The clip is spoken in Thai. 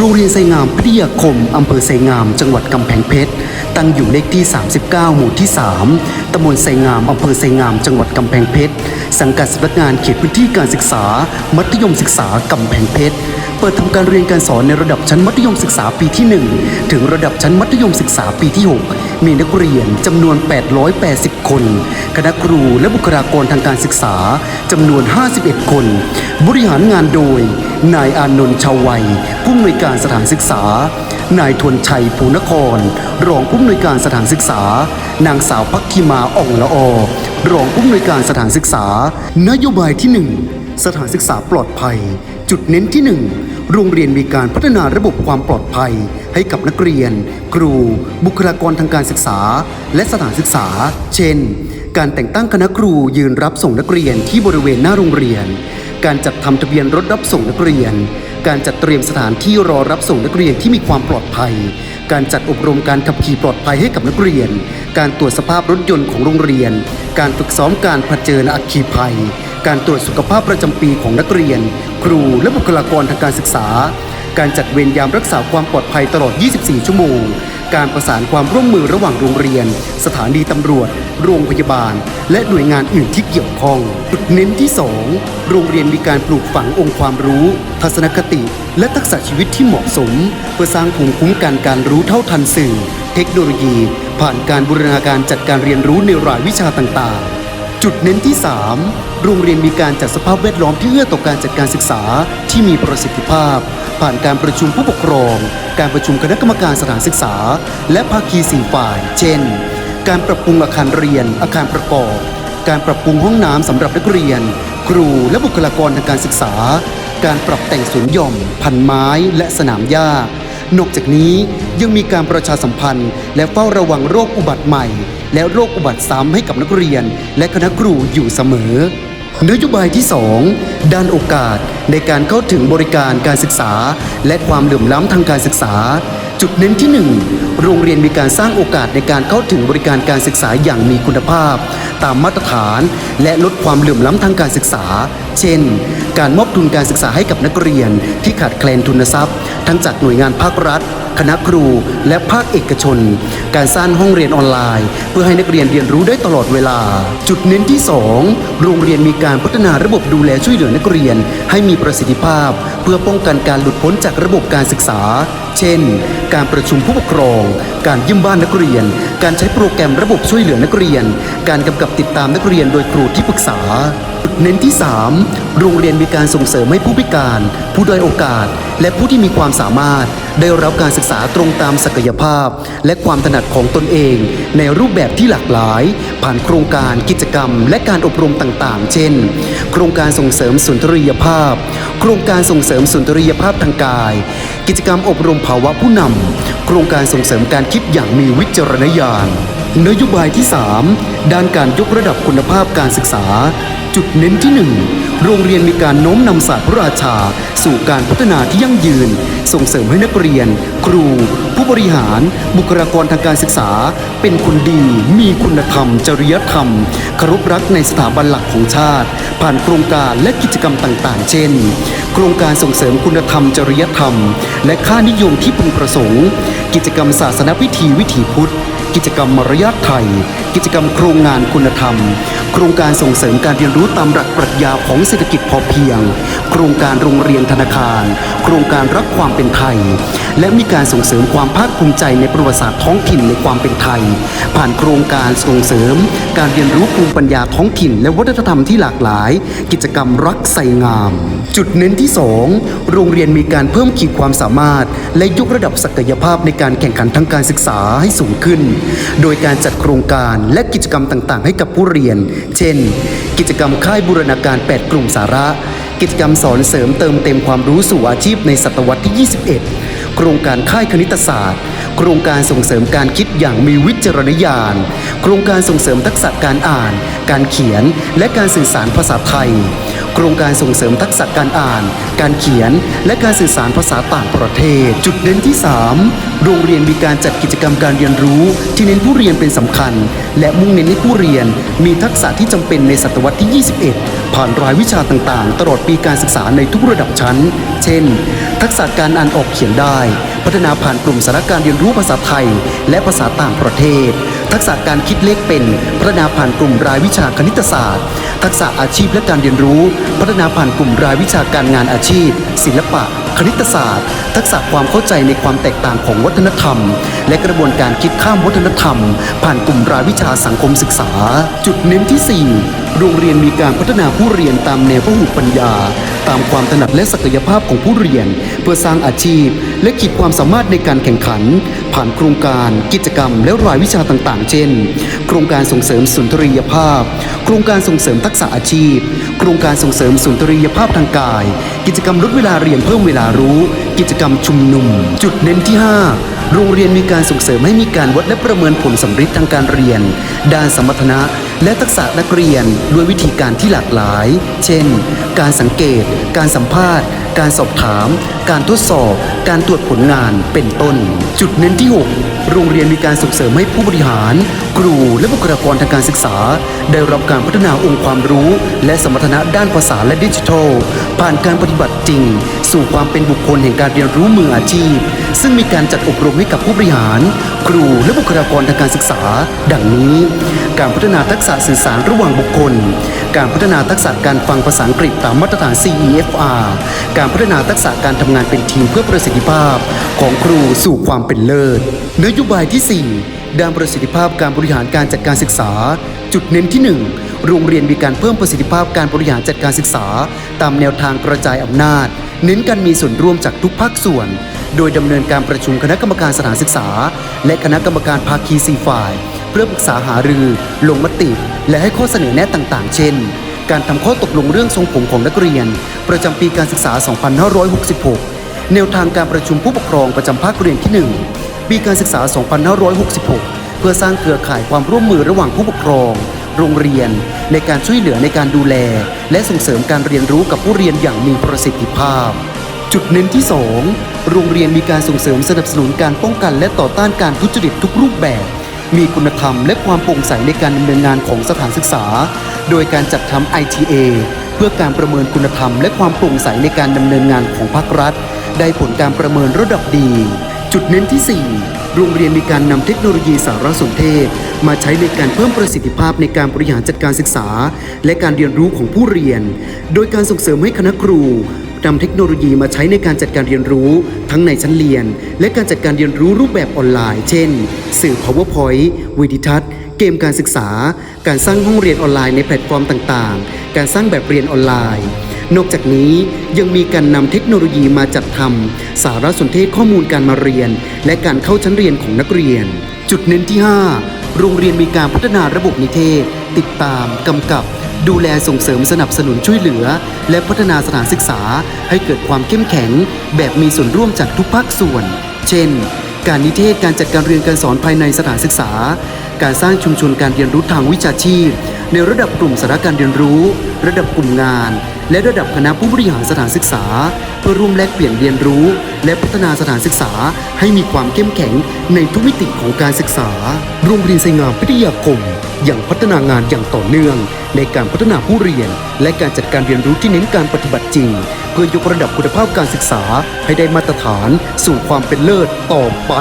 โรงเรียนไซงามพิทยาคม อำเภอไซงาม จังหวัดกำแพงเพชร ตั้งอยู่เลขที่ 39 หมู่ที่ 3 ตำบลไซงาม อำเภอไซงาม จังหวัดกำแพงเพชร สังกัดสำนักงานเขตพื้นที่การศึกษา มัธยมศึกษากำแพงเพชร เปิดทำการเรียนการสอนในระดับชั้นมัธยมศึกษาปีที่ 1 ถึงระดับชั้นมัธยมศึกษาปีที่ 6 มีนักเรียนจำนวน 880 คน คณะครูและบุคลากรทางการศึกษาจำนวน 51 คน บริหารงานโดย นายอานนท์ชาววัย ผู้อำนวยการสถานศึกษา นายทวนชัยภูนคร รองผู้อำนวยการสถานศึกษา นางสาวพักคิมาอ่องละอรองผู้อำนวยการสถานศึกษา นโยบายที่หนึ่งสถานศึกษาปลอดภัย จุดเน้นที่หนึ่งโรงเรียนมีการพัฒนาระบบความปลอดภัย ให้กับนักเรียน ครู บุคลากรทางการศึกษา และสถานศึกษา เช่น การแต่งตั้งคณะครูยืนรับส่งนักเรียนที่บริเวณหน้าโรงเรียน การจัดทำทะเบียนรถรับส่งนักเรียน การจัดเตรียมสถานที่รอรับส่งนักเรียนที่มีความปลอดภัย การจัดอบรมการขับขี่ปลอดภัยให้กับนักเรียน การตรวจสภาพรถยนต์ของโรงเรียน การฝึกซ้อมการเผชิญอัคคีภัย การตรวจสุขภาพประจำปีของนักเรียน ครูและบุคลากรทางการศึกษา การจัดเวรยามรักษาความปลอดภัยตลอด 24 ชั่วโมง การประสานความร่วมมือระหว่างโรงเรียน สถานีตำรวจ โรงพยาบาล และหน่วยงานอื่นที่เกี่ยวข้อง จุดเน้นที่ 2 โรงเรียนมีการปลูกฝังองค์ความรู้ ทัศนคติ และทักษะชีวิตที่เหมาะสม เพื่อสร้างภูมิคุ้มกันการรู้เท่าทันสื่อ เทคโนโลยี ผ่านการบูรณาการจัดการเรียนรู้ในรายวิชาต่างๆจุดเน้นที่ 3 โรงเรียนมีการจัดสภาพแวดล้อมที่เอื้อต่อการจัดการศึกษาที่มีประสิทธิภาพ ผ่านการประชุมผู้ปกครอง การประชุมคณะกรรมการสถานศึกษา และภาคีสี่ฝ่าย เช่น การปรับปรุงอาคารเรียน อาคารประกอบ การปรับปรุงห้องน้ำสำหรับนักเรียน ครูและบุคลากรทางการศึกษา การปรับแต่งสวนหย่อม พันไม้และสนามหญ้านอกจากนี้ยังมีการประชาสัมพันธ์ และเฝ้าระวังโรคอุบัติใหม่ และโรคอุบัติซ้ำให้กับนักเรียน และคณะครูอยู่เสมอ นโยบายที่ 2 ด้านโอกาสในการเข้าถึงบริการการศึกษา และความเหลื่อมล้ำทางการศึกษา จุดเน้นที่ 1 โรงเรียนมีการสร้างโอกาสในการเข้าถึงบริการการศึกษาอย่างมีคุณภาพ ตามมาตรฐาน และลดความเหลื่อมล้ำทางการศึกษา เช่น การมอบทุนการศึกษาให้กับนักเรียนที่ขาดแคลนทุนทรัพย์ ทั้งจากหน่วยงานภาครัฐ คณะครู และภาคเอกชน การสร้างห้องเรียนออนไลน์ เพื่อให้นักเรียนเรียนรู้ได้ตลอดเวลา จุดเน้นที่ 2 โรงเรียนมีการพัฒนาระบบดูแลช่วยเหลือนักเรียน ให้มีประสิทธิภาพ เพื่อป้องกันการหลุดพ้นจากระบบการศึกษา เช่น การประชุมผู้ปกครอง การเยี่ยมบ้านนักเรียน การใช้โปรแกรมระบบช่วยเหลือนักเรียน การกำกับติดตามนักเรียนโดยครูที่ปรึกษา เน้นที่ 3 โรงเรียนมีการส่งเสริมให้ผู้พิการ ผู้ด้อยโอกาส และผู้ที่มีความสามารถ ได้รับการศึกษาตรงตามศักยภาพ และความถนัดของตนเอง ในรูปแบบที่หลากหลาย ผ่านโครงการกิจกรรม และการอบรมต่างๆ เช่น โครงการส่งเสริมสุนทรียภาพ โครงการส่งเสริมสุนทรียภาพทางกาย กิจกรรมอบรมภาวะผู้นำโครงการส่งเสริมการคิดอย่างมีวิจารณญาณ นโยบายที่ 3 ด้านการยกระดับคุณภาพการศึกษา จุดเน้นที่ 1 โรงเรียนมีการโน้มนำศาสตร์พระราชา สู่การพัฒนาที่ยั่งยืน ส่งเสริมให้นักเรียน ครู ผู้บริหาร บุคลากรทางการศึกษา เป็นคนดี มีคุณธรรม จริยธรรมเคารพรักในสถาบันหลักของชาติ ผ่านโครงการและกิจกรรมต่างๆ เช่น โครงการส่งเสริมคุณธรรม จริยธรรม และค่านิยมที่พึงประสงค์ กิจกรรมศาสนพิธีวิถีพุทธ กิจกรรมมารยาทไทย กิจกรรมโครงงานคุณธรรม โครงการส่งเสริมการเรียนรู้ตามหลักปรัชญาของเศรษฐกิจพอเพียง โครงการโรงเรียนธนาคาร โครงการรักความเป็นไทย และมีการส่งเสริมความภาคภูมิใจในประวัติศาสตร์ท้องถิ่นในความเป็นไทย ผ่านโครงการส่งเสริม การเรียนรู้ภูมิปัญญาท้องถิ่น และวัฒนธรรมที่หลากหลาย กิจกรรมรักใส่งาม จุดเน้นที่ 2 โรงเรียนมีการเพิ่มขีดความสามารถ และยกระดับศักยภาพในการแข่งขันทางการศึกษาให้สูงขึ้นโดยการจัดโครงการและกิจกรรมต่างๆ ให้กับผู้เรียน เช่น กิจกรรมค่ายบูรณาการ 8 กลุ่มสาระ กิจกรรมสอนเสริมเติมเต็มความรู้สู่อาชีพในศตวรรษที่ 21 โครงการค่ายคณิตศาสตร์ โครงการส่งเสริมการคิดอย่างมีวิจารณญาณ โครงการส่งเสริมทักษะการอ่าน การเขียน และการสื่อสารภาษาไทย โครงการส่งเสริมทักษะการอ่าน การเขียน และการสื่อสารภาษาต่างประเทศ จุดเด่นที่ 3 โรงเรียนมีการจัดกิจกรรมการเรียนรู้ ที่เน้นผู้เรียนเป็นสำคัญ และมุ่งเน้นให้ผู้เรียน มีทักษะที่จำเป็นในศตวรรษที่ 21 ผ่านรายวิชาต่างๆ ตลอดปีการศึกษาในทุกระดับชั้น เช่น ทักษะการอ่านออกเขียนได้ พัฒนาผ่านกลุ่มสาระการเรียนรู้ภาษาไทย และภาษาต่างประเทศ ทักษะการคิดเลขเป็น พัฒนาผ่านกลุ่มรายวิชาคณิตศาสตร์ ทักษะอาชีพและการเรียนรู้ พัฒนาผ่านกลุ่มรายวิชาการงานอาชีพ ศิลปะ คณิตศาสตร์ ทักษะความเข้าใจในความแตกต่างของวัฒนธรรม และกระบวนการคิดข้ามวัฒนธรรม ผ่านกลุ่มรายวิชาสังคมศึกษา จุดเน้นที่ 4 โรงเรียนมีการพัฒนาผู้เรียนตามแนวพหุปัญญา ตามความถนัดและศักยภาพของผู้เรียน เพื่อสร้างอาชีพ และขีดความสามารถในการแข่งขัน ผ่านโครงการกิจกรรม และรายวิชาต่างๆ เช่น โครงการส่งเสริมสุนทรียภาพ โครงการส่งเสริมทักษะอาชีพ โครงการส่งเสริมสุนทรียภาพทางกาย กิจกรรมลดเวลาเรียนเพิ่มเวลารู้ กิจกรรมชุมนุม จุดเน้นที่ 5 โรงเรียนมีการส่งเสริมให้มีการวัดและประเมินผลสัมฤทธิ์ทางการเรียน ด้านสมรรถนะ และทักษะนักเรียนด้วยวิธีการที่หลากหลาย เช่น การสังเกต การสัมภาษณ์ การสอบถาม การทดสอบ การตรวจผลงานเป็นต้น จุดเน้นที่ 6 โรงเรียนมีการส่งเสริมให้ผู้บริหาร ครูและบุคลากรทางการศึกษา ได้รับการพัฒนาองค์ความรู้ และสมรรถนะด้านภาษาและดิจิทัล ผ่านการปฏิบัติจริง สู่ความเป็นบุคคลแห่งการเรียนรู้มืออาชีพ ซึ่งมีการจัดอบรมให้กับผู้บริหาร ครูและบุคลากรทางการศึกษา ดังนี้ การพัฒนาทักษะสื่อสารระหว่างบุคคล การพัฒนาทักษะการฟังภาษาอังกฤษตามมาตรฐาน CEFR การพัฒนาทักษะการทำงานเป็นทีมเพื่อประสิทธิภาพ ของครูสู่ความเป็นเลิศนโยบายที่ 4 ด้านประสิทธิภาพการบริหารการจัดการศึกษา จุดเน้นที่ 1 โรงเรียนมีการเพิ่มประสิทธิภาพการบริหารจัดการศึกษา ตามแนวทางกระจายอำนาจ เน้นการมีส่วนร่วมจากทุกภาคส่วน โดยดำเนินการประชุมคณะกรรมการสถานศึกษา และคณะกรรมการภาคีสีฝ่าย เพื่อปรึกษาหารือ ลงมติ และให้ข้อเสนอแนะต่างๆ เช่น การทำข้อตกลงเรื่องทรงผมของนักเรียน ประจำปีการศึกษา 2566 แนวทางการประชุมผู้ปกครองประจำภาคเรียนที่ 1 ปีการศึกษา 2566 เพื่อสร้างเครือข่ายความร่วมมือระหว่างผู้ปกครอง โรงเรียน ในการช่วยเหลือในการดูแล และส่งเสริมการเรียนรู้กับผู้เรียนอย่างมีประสิทธิภาพ จุดเน้นที่ 2 โรงเรียนมีการส่งเสริมสนับสนุนการป้องกันและต่อต้านการทุจริตทุกรูปแบบ มีคุณธรรมและความโปร่งใสในการดำเนินงานของสถานศึกษา โดยการจัดทำ ITA เพื่อการประเมินคุณธรรมและความโปร่งใสในการดำเนินงานของภาครัฐ ได้ผลการประเมินระดับดี จุดเน้นที่ 4 โรงเรียนมีการนำเทคโนโลยีสารสนเทศ มาใช้ในการเพิ่มประสิทธิภาพในการบริหารจัดการศึกษา และการเรียนรู้ของผู้เรียน โดยการส่งเสริมให้คณะครูนำเทคโนโลยีมาใช้ในการจัดการเรียนรู้ ทั้งในชั้นเรียน และการจัดการเรียนรู้รูปแบบออนไลน์ เช่น สื่อ PowerPoint วิดีทัศน์เกมการศึกษา การสร้างห้องเรียนออนไลน์ในแพลตฟอร์มต่าง ๆ การสร้างแบบเรียนออนไลน์ นอกจากนี้ยังมีการนำเทคโนโลยีมาจัดทำสารสนเทศข้อมูลการมาเรียน และการเข้าชั้นเรียนของนักเรียน จุดเน้นที่ 5 โรงเรียนมีการพัฒนาระบบนิเทศ ติดตามกำกับ ดูแลส่งเสริมสนับสนุนช่วยเหลือ และพัฒนาสถานศึกษา ให้เกิดความเข้มแข็ง แบบมีส่วนร่วมจากทุกภาคส่วน เช่น การนิเทศการจัดการเรียนการสอนภายในสถานศึกษา การสร้างชุมชนการเรียนรู้ทางวิชาชีพ ในระดับกลุ่มสาระการเรียนรู้ ระดับกลุ่มงาน และระดับคณะผู้บริหารสถานศึกษา เพื่อร่วมแลกเปลี่ยนเรียนรู้ และพัฒนาสถานศึกษาให้มีความเข้มแข็งในทุกมิติของการศึกษา โรงเรียนไซงามพิทยาคมอยังพัฒนางานอย่างต่อเนื่อง ในการพัฒนาผู้เรียน และการจัดการเรียนรู้ที่เน้นการปฏิบัติจริง เพื่อยกระดับคุณภาพการศึกษาให้ได้มาตรฐานสู่ความเป็นเลิศต่อไป